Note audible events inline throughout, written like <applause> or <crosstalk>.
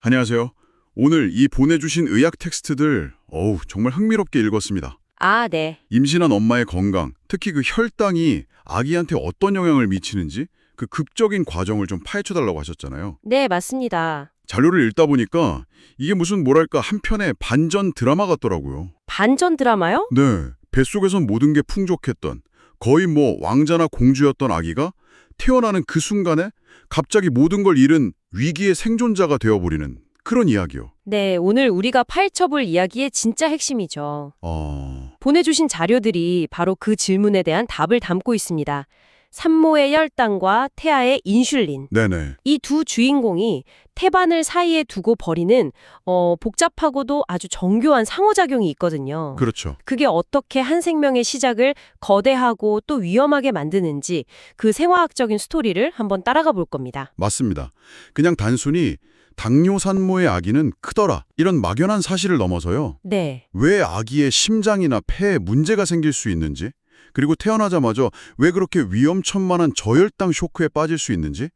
안녕하세요. 오늘 이 보내주신 의학 텍스트들, 어우, 정말 흥미롭게 읽었습니다. 아, 네. 임신한 엄마의 건강, 특히 그 혈당이 아기한테 어떤 영향을 미치는지 그 극적인 과정을 좀 파헤쳐달라고 하셨잖아요. 네, 맞습니다. 자료를 읽다 보니까 이게 무슨 뭐랄까 한편의 반전 드라마 같더라고요. 반전 드라마요? 네, 뱃속에선 모든 게 풍족했던 거의 뭐 왕자나 공주였던 아기가 태어나는 그 순간에 갑자기 모든 걸 잃은 위기의 생존자가 되어버리는 그런 이야기요. 네, 오늘 우리가 파헤쳐볼 이야기의 진짜 핵심이죠. 어... 보내주신 자료들이 바로 그 질문에 대한 답을 담고 있습니다. 산모의 혈당과 태아의 인슐린. 네네. 이 두 주인공이 태반을 사이에 두고 벌이는 어, 복잡하고도 아주 정교한 상호작용이 있거든요. 그렇죠. 그게 어떻게 한 생명의 시작을 거대하고 또 위험하게 만드는지 그 생화학적인 스토리를 한번 따라가 볼 겁니다. 맞습니다. 그냥 단순히 당뇨 산모의 아기는 크더라 이런 막연한 사실을 넘어서요. 네. 왜 아기의 심장이나 폐에 문제가 생길 수 있는지 그리고 태어나자마자 왜 그렇게 위험천만한 저혈당 쇼크에 빠질 수 있는지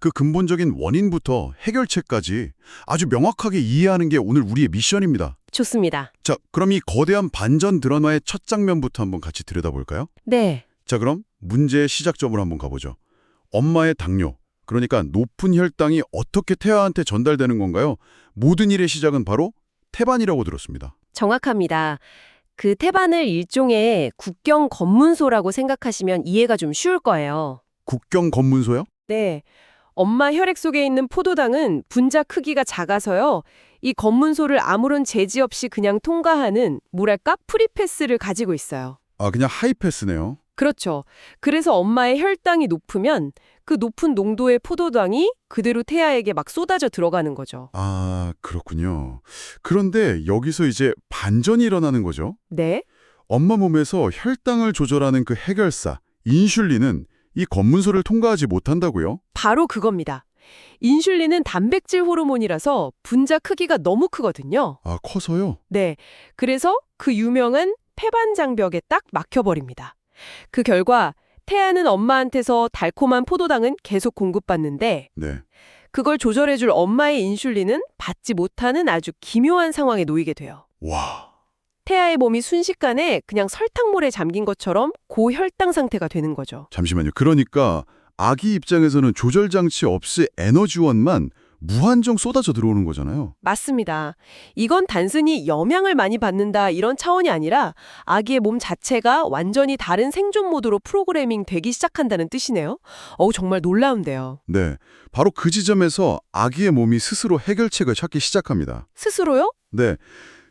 그 근본적인 원인부터 해결책까지 아주 명확하게 이해하는 게 오늘 우리의 미션입니다. 좋습니다. 자, 그럼 이 거대한 반전 드라마의 첫 장면부터 한번 같이 들여다볼까요? 네. 자, 그럼 문제의 시작점으로 한번 가보죠. 엄마의 당뇨, 그러니까 높은 혈당이 어떻게 태아한테 전달되는 건가요? 모든 일의 시작은 바로 태반이라고 들었습니다. 정확합니다. 그 태반을 일종의 국경 검문소라고 생각하시면 이해가 좀 쉬울 거예요. 국경 검문소요? 네. 엄마 혈액 속에 있는 포도당은 분자 크기가 작아서요. 이 검문소를 아무런 제지 없이 그냥 통과하는 뭐랄까 프리패스를 가지고 있어요. 아, 그냥 하이패스네요. 그렇죠. 그래서 엄마의 혈당이 높으면 그 높은 농도의 포도당이 그대로 태아에게 막 쏟아져 들어가는 거죠. 아, 그렇군요. 그런데 여기서 이제 반전이 일어나는 거죠. 네? 엄마 몸에서 혈당을 조절하는 그 해결사, 인슐린은 이 검문소를 통과하지 못한다고요? 바로 그겁니다. 인슐린은 단백질 호르몬이라서 분자 크기가 너무 크거든요. 아, 커서요? 네. 그래서 그 유명한 폐반 장벽에 딱 막혀버립니다. 그 결과 태아는 엄마한테서 달콤한 포도당은 계속 공급받는데 네. 그걸 조절해줄 엄마의 인슐린은 받지 못하는 아주 기묘한 상황에 놓이게 돼요. 와. 태아의 몸이 순식간에 그냥 설탕물에 잠긴 것처럼 고혈당 상태가 되는 거죠. 잠시만요. 그러니까 아기 입장에서는 조절 장치 없이 에너지원만 무한정 쏟아져 들어오는 거잖아요. 맞습니다. 이건 단순히 영향을 많이 받는다 이런 차원이 아니라 아기의 몸 자체가 완전히 다른 생존 모드로 프로그래밍 되기 시작한다는 뜻이네요. 어우 정말 놀라운데요. 네. 바로 그 지점에서 아기의 몸이 스스로 해결책을 찾기 시작합니다. 스스로요? 네.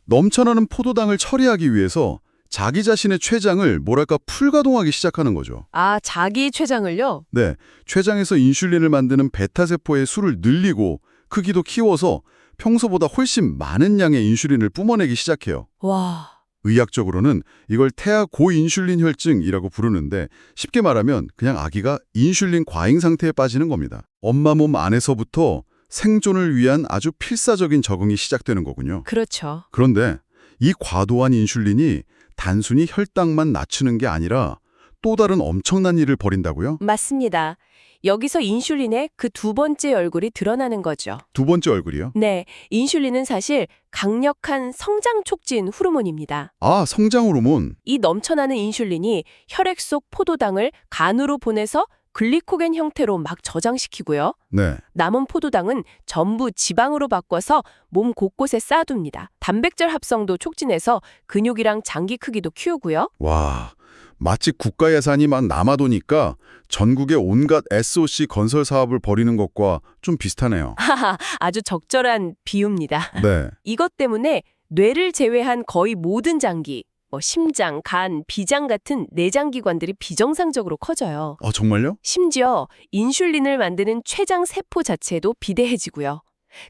넘쳐나는 포도당을 처리하기 위해서 자기 자신의 췌장을 뭐랄까 풀가동하기 시작하는 거죠. 아 자기 췌장을요? 네. 췌장에서 인슐린을 만드는 베타세포의 수를 늘리고 크기도 키워서 평소보다 훨씬 많은 양의 인슐린을 뿜어내기 시작해요. 와 의학적으로는 이걸 태아 고인슐린 혈증이라고 부르는데 쉽게 말하면 그냥 아기가 인슐린 과잉 상태에 빠지는 겁니다. 엄마 몸 안에서부터 생존을 위한 아주 필사적인 적응이 시작되는 거군요. 그렇죠. 그런데 이 과도한 인슐린이 단순히 혈당만 낮추는 게 아니라 또 다른 엄청난 일을 벌인다고요? 맞습니다. 여기서 인슐린의 그 두 번째 얼굴이 드러나는 거죠. 두 번째 얼굴이요? 네, 인슐린은 사실 강력한 성장 촉진 호르몬입니다. 아, 성장 호르몬. 이 넘쳐나는 인슐린이 혈액 속 포도당을 간으로 보내서 글리코겐 형태로 막 저장시키고요. 네. 남은 포도당은 전부 지방으로 바꿔서 몸 곳곳에 쌓아둡니다. 단백질 합성도 촉진해서 근육이랑 장기 크기도 키우고요. 와, 마치 국가 예산이 막 남아도니까 전국의 온갖 SOC 건설 사업을 벌이는 것과 좀 비슷하네요. <laughs> 하하, 아주 적절한 비유입니다. 네. 이것 때문에 뇌를 제외한 거의 모든 장기, 뭐 심장, 간, 비장 같은 내장 기관들이 비정상적으로 커져요. 아, 정말요? 심지어 인슐린을 만드는 췌장 세포 자체도 비대해지고요.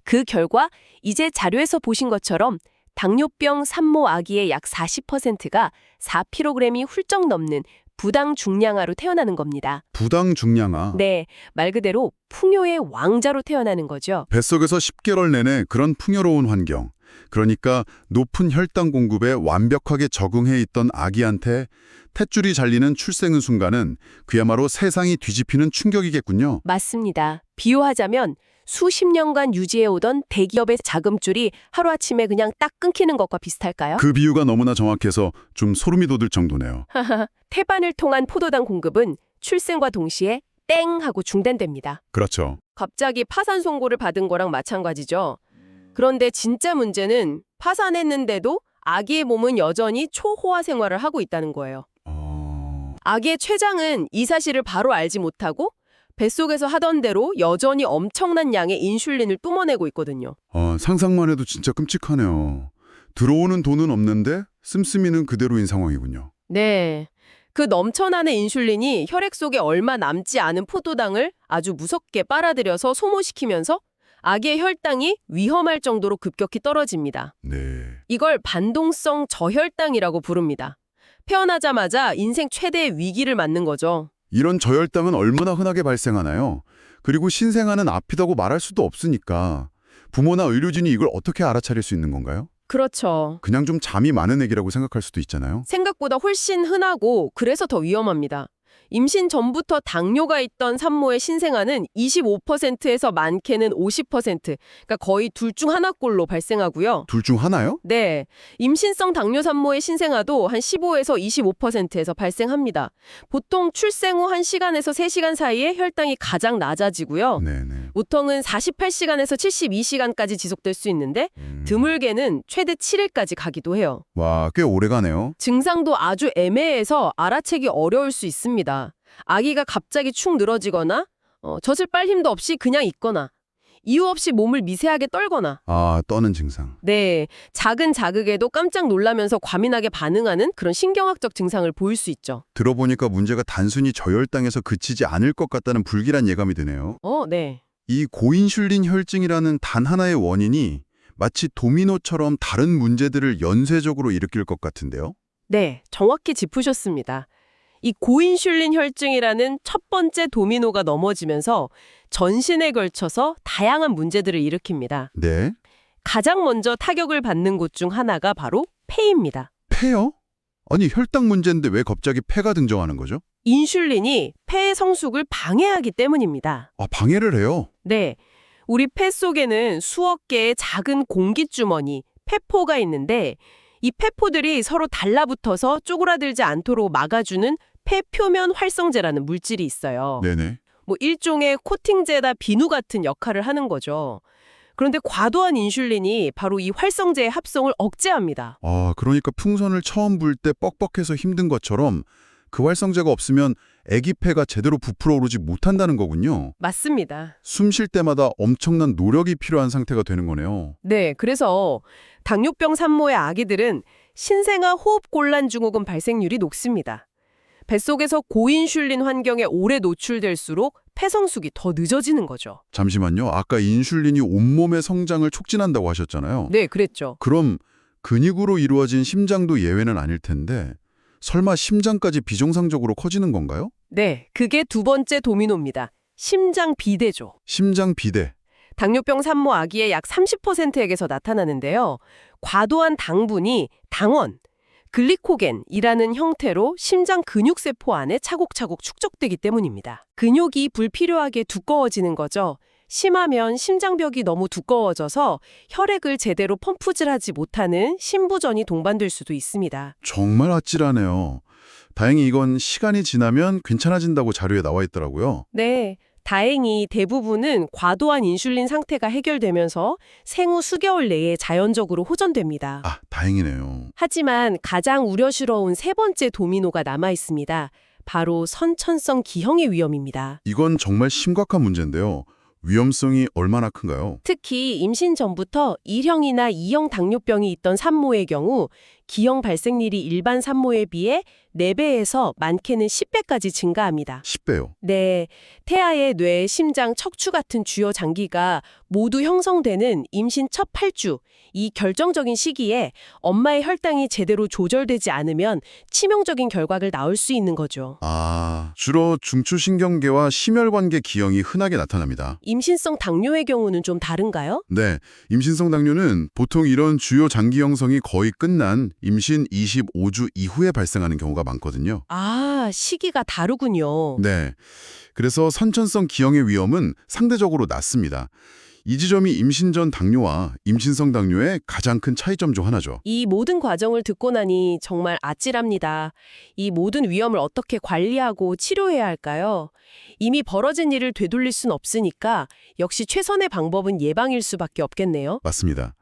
그 결과 이제 자료에서 보신 것처럼 당뇨병 산모 아기의 약 40%가 4kg이 훌쩍 넘는 부당 중량아로 태어나는 겁니다. 부당 중량아. 네, 말 그대로 풍요의 왕자로 태어나는 거죠. 뱃속에서 10개월 내내 그런 풍요로운 환경. 그러니까 높은 혈당 공급에 완벽하게 적응해 있던 아기한테 탯줄이 잘리는 출생의 순간은 그야말로 세상이 뒤집히는 충격이겠군요. 맞습니다. 비유하자면 수십 년간 유지해오던 대기업의 자금줄이 하루아침에 그냥 딱 끊기는 것과 비슷할까요? 그 비유가 너무나 정확해서 좀 소름이 돋을 정도네요. <laughs> 태반을 통한 포도당 공급은 출생과 동시에 땡 하고 중단됩니다. 그렇죠. 갑자기 파산 선고를 받은 거랑 마찬가지죠. 그런데 진짜 문제는 파산했는데도 아기의 몸은 여전히 초호화 생활을 하고 있다는 거예요. 어... 아기의 췌장은 이 사실을 바로 알지 못하고 뱃속에서 하던 대로 여전히 엄청난 양의 인슐린을 뿜어내고 있거든요. 어, 상상만 해도 진짜 끔찍하네요. 들어오는 돈은 없는데 씀씀이는 그대로인 상황이군요. 네. 그 넘쳐나는 인슐린이 혈액 속에 얼마 남지 않은 포도당을 아주 무섭게 빨아들여서 소모시키면서 아기의 혈당이 위험할 정도로 급격히 떨어집니다. 네. 이걸 반동성 저혈당이라고 부릅니다. 태어나자마자 인생 최대의 위기를 맞는 거죠. 이런 저혈당은 얼마나 흔하게 발생하나요? 그리고 신생아는 아프다고 말할 수도 없으니까 부모나 의료진이 이걸 어떻게 알아차릴 수 있는 건가요? 그렇죠. 그냥 좀 잠이 많은 애기라고 생각할 수도 있잖아요. 생각보다 훨씬 흔하고 그래서 더 위험합니다. 임신 전부터 당뇨가 있던 산모의 신생아는 25%에서 많게는 50%, 그러니까 거의 둘 중 하나꼴로 발생하고요. 둘 중 하나요? 네, 임신성 당뇨 산모의 신생아도 한 15에서 25%에서 발생합니다. 보통 출생 후 1시간에서 3시간 사이에 혈당이 가장 낮아지고요. 네네. 보통은 48시간에서 72시간까지 지속될 수 있는데 음. 드물게는 최대 7일까지 가기도 해요. 와, 꽤 오래 가네요. 증상도 아주 애매해서 알아채기 어려울 수 있습니다. 아기가 갑자기 축 늘어지거나 어, 젖을 빨 힘도 없이 그냥 있거나 이유 없이 몸을 미세하게 떨거나 아, 떠는 증상. 네, 작은 자극에도 깜짝 놀라면서 과민하게 반응하는 그런 신경학적 증상을 보일 수 있죠. 들어보니까 문제가 단순히 저혈당에서 그치지 않을 것 같다는 불길한 예감이 드네요. 어, 네. 이 고인슐린 혈증이라는 단 하나의 원인이 마치 도미노처럼 다른 문제들을 연쇄적으로 일으킬 것 같은데요. 네, 정확히 짚으셨습니다. 이 고인슐린 혈증이라는 첫 번째 도미노가 넘어지면서 전신에 걸쳐서 다양한 문제들을 일으킵니다. 네. 가장 먼저 타격을 받는 곳 중 하나가 바로 폐입니다. 폐요? 아니, 혈당 문제인데 왜 갑자기 폐가 등장하는 거죠? 인슐린이 폐의 성숙을 방해하기 때문입니다. 아, 방해를 해요. 네. 우리 폐 속에는 수억 개의 작은 공기주머니, 폐포가 있는데 이 폐포들이 서로 달라붙어서 쪼그라들지 않도록 막아주는 폐 표면 활성제라는 물질이 있어요. 네네. 뭐 일종의 코팅제다 비누 같은 역할을 하는 거죠. 그런데 과도한 인슐린이 바로 이 활성제의 합성을 억제합니다. 아, 그러니까 풍선을 처음 불 때 뻑뻑해서 힘든 것처럼 그 활성제가 없으면 아기 폐가 제대로 부풀어 오르지 못한다는 거군요. 맞습니다. 숨 쉴 때마다 엄청난 노력이 필요한 상태가 되는 거네요. 네, 그래서 당뇨병 산모의 아기들은 신생아 호흡곤란 증후군 발생률이 높습니다. 뱃속에서 고인슐린 환경에 오래 노출될수록 폐성숙이 더 늦어지는 거죠. 잠시만요. 아까 인슐린이 온몸의 성장을 촉진한다고 하셨잖아요. 네, 그랬죠. 그럼 근육으로 이루어진 심장도 예외는 아닐 텐데 설마 심장까지 비정상적으로 커지는 건가요? 네, 그게 두 번째 도미노입니다. 심장 비대죠. 심장 비대. 당뇨병 산모 아기의 약 30%에게서 나타나는데요. 과도한 당분이 당원, 글리코겐이라는 형태로 심장 근육세포 안에 차곡차곡 축적되기 때문입니다. 근육이 불필요하게 두꺼워지는 거죠. 심하면 심장벽이 너무 두꺼워져서 혈액을 제대로 펌프질하지 못하는 심부전이 동반될 수도 있습니다. 정말 아찔하네요. 다행히 이건 시간이 지나면 괜찮아진다고 자료에 나와 있더라고요. 네. 다행히 대부분은 과도한 인슐린 상태가 해결되면서 생후 수개월 내에 자연적으로 호전됩니다. 아, 다행이네요. 하지만 가장 우려스러운 세 번째 도미노가 남아 있습니다. 바로 선천성 기형의 위험입니다. 이건 정말 심각한 문제인데요. 위험성이 얼마나 큰가요? 특히 임신 전부터 1형이나 2형 당뇨병이 있던 산모의 경우 기형 발생률이 일반 산모에 비해 4배에서 많게는 10배까지 증가합니다. 10배요. 네, 태아의 뇌, 심장, 척추 같은 주요 장기가 모두 형성되는 임신 첫 8주, 이 결정적인 시기에 엄마의 혈당이 제대로 조절되지 않으면 치명적인 결과를 낳을 수 있는 거죠. 아, 주로 중추신경계와 심혈관계 기형이 흔하게 나타납니다. 임신성 당뇨의 경우는 좀 다른가요? 네, 임신성 당뇨는 보통 이런 주요 장기 형성이 거의 끝난 임신 25주 이후에 발생하는 경우가 많거든요. 아, 아, 시기가 다르군요. 네. 그래서 선천성 기형의 위험은 상대적으로 낮습니다. 이 지점이 임신 전 당뇨와 임신성 당뇨의 가장 큰 차이점 중 하나죠. 이 모든 과정을 듣고 나니 정말 아찔합니다. 이 모든 위험을 어떻게 관리하고 치료해야 할까요? 이미 벌어진 일을 되돌릴 순 없으니까 역시 최선의 방법은 예방일 수밖에 없겠네요. 맞습니다.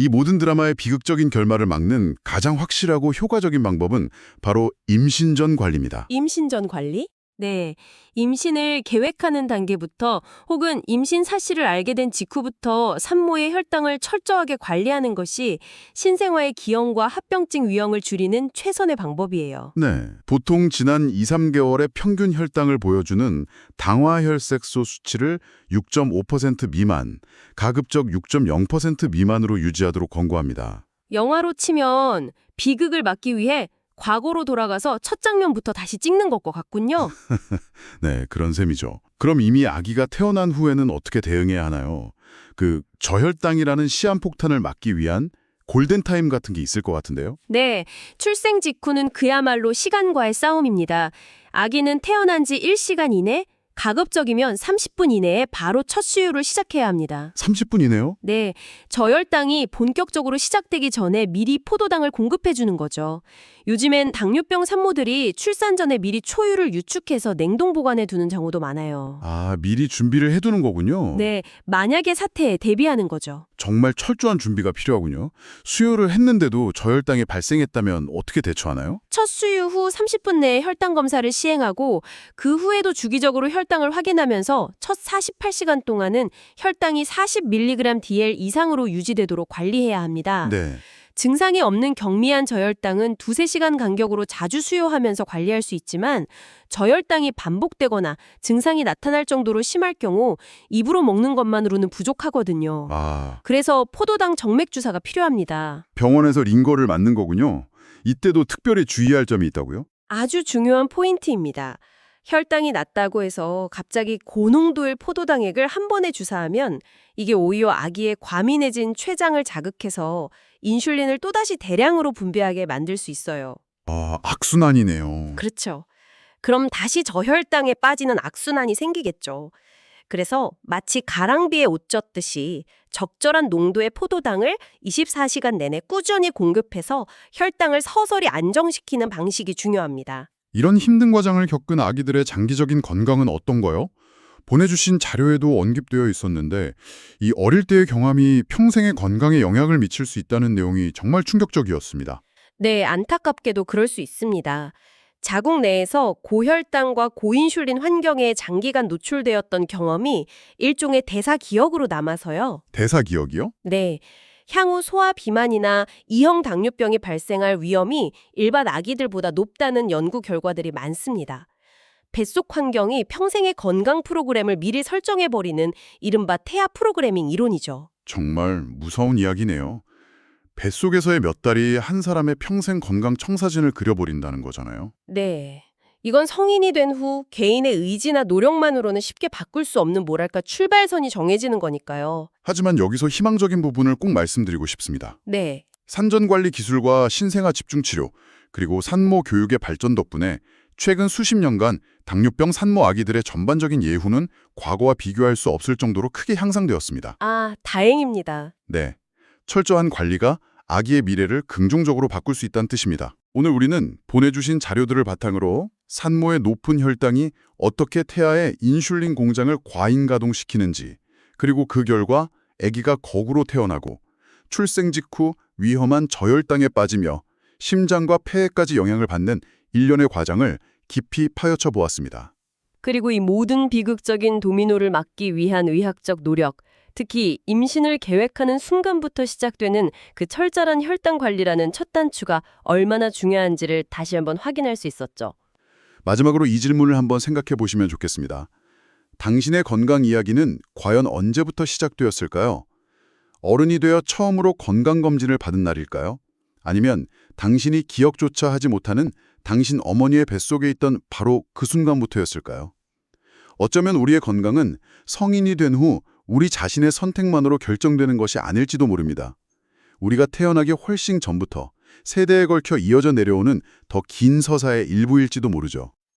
이 모든 드라마의 비극적인 결말을 막는 가장 확실하고 효과적인 방법은 바로 임신 전 관리입니다. 임신 전 관리? 네, 임신을 계획하는 단계부터 혹은 임신 사실을 알게 된 직후부터 산모의 혈당을 철저하게 관리하는 것이 신생아의 기형과 합병증 위험을 줄이는 최선의 방법이에요. 네. 보통 지난 2, 3개월의 평균 혈당을 보여주는 당화혈색소 수치를 6.5% 미만, 가급적 6.0% 미만으로 유지하도록 권고합니다. 영화로 치면 비극을 막기 위해 과거로 돌아가서 첫 장면부터 다시 찍는 것과 같군요. <laughs> 네, 그런 셈이죠. 그럼 이미 아기가 태어난 후에는 어떻게 대응해야 하나요? 그 저혈당이라는 시한폭탄을 막기 위한 골든타임 같은 게 있을 것 같은데요? 네, 출생 직후는 그야말로 시간과의 싸움입니다. 아기는 태어난 지 1시간 이내, 가급적이면 30분 이내에 바로 첫 수유를 시작해야 합니다. 30분 이네요? 네, 저혈당이 본격적으로 시작되기 전에 미리 포도당을 공급해 주는 거죠. 요즘엔 당뇨병 산모들이 출산 전에 미리 초유를 유축해서 냉동 보관해 두는 경우도 많아요. 아, 미리 준비를 해두는 거군요. 네, 만약의 사태에 대비하는 거죠. 정말 철저한 준비가 필요하군요. 수요를 했는데도 저혈당이 발생했다면 어떻게 대처하나요? 첫 수유 후 30분 내에 혈당 검사를 시행하고 그 후에도 주기적으로 혈당을 확인하면서 첫 48시간 동안은 혈당이 40mg DL 이상으로 유지되도록 관리해야 합니다. 네. 증상이 없는 경미한 저혈당은 두세 시간 간격으로 자주 수요하면서 관리할 수 있지만 저혈당이 반복되거나 증상이 나타날 정도로 심할 경우 입으로 먹는 것만으로는 부족하거든요. 아, 그래서 포도당 정맥 주사가 필요합니다. 병원에서 링거를 맞는 거군요. 이때도 특별히 주의할 점이 있다고요? 아주 중요한 포인트입니다. 혈당이 낮다고 해서 갑자기 고농도의 포도당액을 한 번에 주사하면 이게 오히려 아기의 과민해진 췌장을 자극해서 인슐린을 또다시 대량으로 분비하게 만들 수 있어요. 아, 악순환이네요. 그렇죠. 그럼 다시 저혈당에 빠지는 악순환이 생기겠죠. 그래서 마치 가랑비에 옷 젖듯이 적절한 농도의 포도당을 24시간 내내 꾸준히 공급해서 혈당을 서서히 안정시키는 방식이 중요합니다. 이런 힘든 과정을 겪은 아기들의 장기적인 건강은 어떤가요? 보내주신 자료에도 언급되어 있었는데 이 어릴 때의 경험이 평생의 건강에 영향을 미칠 수 있다는 내용이 정말 충격적이었습니다. 네, 안타깝게도 그럴 수 있습니다. 자궁 내에서 고혈당과 고인슐린 환경에 장기간 노출되었던 경험이 일종의 대사 기억으로 남아서요. 대사 기억이요? 네. 향후 소아 비만이나 이형 당뇨병이 발생할 위험이 일반 아기들보다 높다는 연구 결과들이 많습니다. 뱃속 환경이 평생의 건강 프로그램을 미리 설정해버리는 이른바 태아 프로그래밍 이론이죠. 정말 무서운 이야기네요. 뱃속에서의 몇 달이 한 사람의 평생 건강 청사진을 그려버린다는 거잖아요. 네. 이건 성인이 된 후 개인의 의지나 노력만으로는 쉽게 바꿀 수 없는 뭐랄까 출발선이 정해지는 거니까요. 하지만 여기서 희망적인 부분을 꼭 말씀드리고 싶습니다. 네. 산전관리 기술과 신생아 집중치료, 그리고 산모 교육의 발전 덕분에 최근 수십 년간 당뇨병 산모 아기들의 전반적인 예후는 과거와 비교할 수 없을 정도로 크게 향상되었습니다. 아, 다행입니다. 네. 철저한 관리가 아기의 미래를 긍정적으로 바꿀 수 있다는 뜻입니다. 오늘 우리는 보내주신 자료들을 바탕으로 산모의 높은 혈당이 어떻게 태아의 인슐린 공장을 과잉 가동시키는지, 그리고 그 결과 아기가 거구로 태어나고 출생 직후 위험한 저혈당에 빠지며 심장과 폐에까지 영향을 받는 일련의 과정을 깊이 파헤쳐 보았습니다. 그리고 이 모든 비극적인 도미노를 막기 위한 의학적 노력, 특히 임신을 계획하는 순간부터 시작되는 그 철저한 혈당 관리라는 첫 단추가 얼마나 중요한지를 다시 한번 확인할 수 있었죠. 마지막으로 이 질문을 한번 생각해 보시면 좋겠습니다. 당신의 건강 이야기는 과연 언제부터 시작되었을까요? 어른이 되어 처음으로 건강검진을 받은 날일까요? 아니면 당신이 기억조차 하지 못하는 당신 어머니의 뱃속에 있던 바로 그 순간부터였을까요? 어쩌면 우리의 건강은 성인이 된 후 우리 자신의 선택만으로 결정되는 것이 아닐지도 모릅니다. 우리가 태어나기 훨씬 전부터 세대에 걸쳐 이어져 내려오는 더 긴 서사의 일부일지도 모르죠.